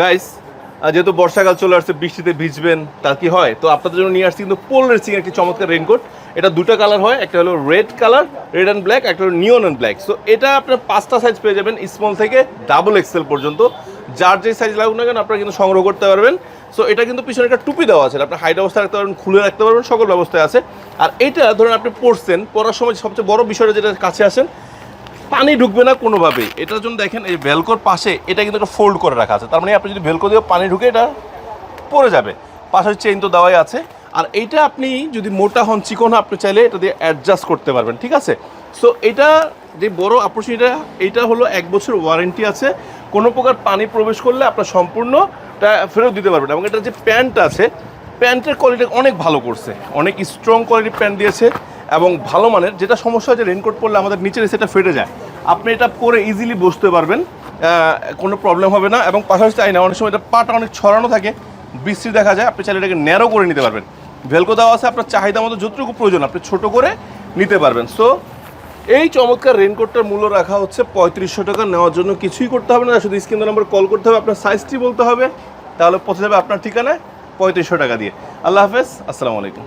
Guys যেহেতু বর্ষাকাল চলে আসছে, বৃষ্টিতে ভিজবেন, তা কি হয়? তো আপনাদের জন্য নিয়ে আসছি কিন্তু পোল রেসিং একটি চমৎকার রেনকোট এটা দুটো কালার হয়, একটা হলো red colour red and black একটা হলো নিয়ন অ্যান্ড ব্ল্যাক সো এটা আপনার পাঁচটা সাইজ পেয়ে যাবেন স্মল থেকে ডাবল এক্সেল পর্যন্ত। যার যে সাইজ লাগুক না কেন, আপনারা কিন্তু সংগ্রহ করতে পারবেন। সো এটা কিন্তু পিছনে একটা টুপি দেওয়া আছে, আপনার হাইট অবস্থা রাখতে পারবেন, খুলে রাখতে পারবেন, সকল ব্যবস্থায় আছে। আর এটা, ধরুন আপনি পড়ছেন পড়ার সময় সবচেয়ে বড় বিষয়টা যেটা, কাছে আসেন পানি ঢুকবে না কোনোভাবেই এটার জন্য দেখেন এই ভেলকোর পাশে এটা কিন্তু একটা ফোল্ড করে রাখা আছে। তার মানে আপনি যদি ভেলকো দিয়ে পানি ঢুকে এটা পড়ে যাবে। পাশের চেইন তো দেওয়াই আছে। আর এইটা আপনি যদি মোটা হন, চিকন আপনি চাইলে এটা দিয়ে অ্যাডজাস্ট করতে পারবেন, ঠিক আছে? সো এটা যে বড় অপরচুনিটিটা এইটা হলো এক বছর ওয়ারেন্টি আছে। কোনো প্রকার পানি প্রবেশ করলে আপনার সম্পূর্ণটা ফেরত দিতে পারবেন। এবং এটা যে প্যান্ট আছে, প্যান্টের কোয়ালিটি অনেক ভালো করছে। অনেক স্ট্রং কোয়ালিটির প্যান্ট দিয়েছে। এবং ভালো মানের, যেটা সমস্যা যে রেনকোট পরলে আমাদের নিচের সেটা ফেটে যায়। আপনি এটা পরে ইজিলি বসতে পারবেন কোনো প্রবলেম হবে না এবং পাশাপাশি চাই না, অনেক সময় এটা পাটা অনেক ছড়ানো থাকে বৃষ্টি দেখা যায়, আপনি চাইলে এটাকে ন্যারো করে নিতে পারবেন। ভেলকো দেওয়া আছে, আপনার চাহিদা মতো যতটুকু প্রয়োজন, আপনি ছোট করে নিতে পারবেন। সো এই চমৎকার রেনকোটটার মূল্য রাখা হচ্ছে পঁয়ত্রিশশো টাকা, নেওয়ার জন্য কিছুই করতে হবে না, শুধু স্ক্রিন নাম্বার কল করতে হবে, আপনার সাইজটি বলতে হবে, তাহলে পৌঁছে যাবে আপনার ঠিকানায় পঁয়ত্রিশশো টাকা দিয়ে। আল্লাহ হাফেজ, আসসালামু আলাইকুম।